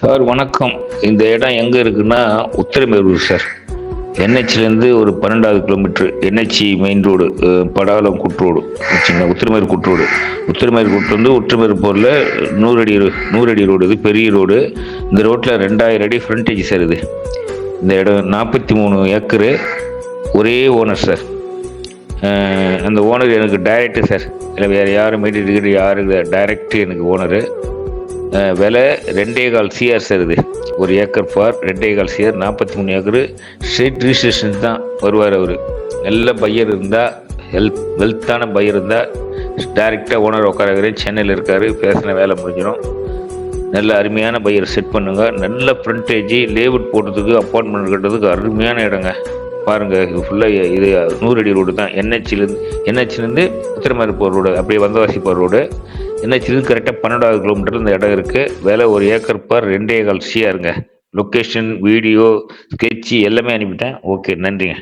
Sir வணக்கம். இந்த இடம் எங்கே இருக்குன்னா உத்திரமேரூர் சார். என்ஹெச்லேருந்து ஒரு பன்னெண்டாவது கிலோமீட்ரு என்ஹெச்சி மெயின் ரோடு படாலம் குற்றோடு சின்ன உத்திரமேர் குற்றோடு உத்திரமேர் குற்று வந்து உத்திரமேர் போரில் நூறு அடி ரோடு இது பெரிய ரோடு இந்த ரோட்டில் ரெண்டாயிரம் அடி ஃப்ரண்டேஜ் சார் இது. இந்த இடம் நாற்பத்தி மூணு ஏக்கரு ஒரே ஓனர் சார். அந்த ஓனர் எனக்கு டைரக்டு சார். இல்லை வேறு யாரும் மீட்டு யாரும் டைரக்டு எனக்கு ஓனரு விலை ரெண்டே கால் சிஆர் சார் இது. ஒரு ஏக்கர் ஃபார் ரெண்டே கால் சிஆர் நாற்பத்தி மூணு ஏக்கர். ஸ்ட்ரெயிட் ரிஜிஸ்ட்ரேஷன் தான் வருவார் அவர். நல்ல பையர் இருந்தால் ஹெல்த் வெல்த்தான பையர் இருந்தால் டைரெக்டாக ஓனர் உட்காரக்கிறேன் சென்னையில் இருக்கார் பேசின வேலை முடிஞ்சிடும். நல்ல அருமையான பையர் செட் பண்ணுங்க. நல்ல ஃப்ரண்டேஜ் லேவுட் போடுறதுக்கு அப்பார்ட்மெண்ட் கட்டுறதுக்கு அருமையான இடங்க. பாருங்கள் இது ஃபுல்லாக இது நூறு அடி ரோடு தான். என்ஹெச்சிலேருந்து என்ஹெச்சிலேருந்து உத்திரமாரி போகிற ரோடு அப்படியே வந்தவாசி போகிற ரோடு என்ஹெச்லேருந்து கரெக்டாக பன்னெண்டாவது கிலோமீட்டர் இந்த இடம் இருக்குது விலை ஒரு ஏக்கர் பார் ரெண்டே கால் சியாருங்க லொக்கேஷன் வீடியோ ஸ்கெட்சு எல்லாமே அனுப்பிட்டேன். ஓகே நன்றிங்க.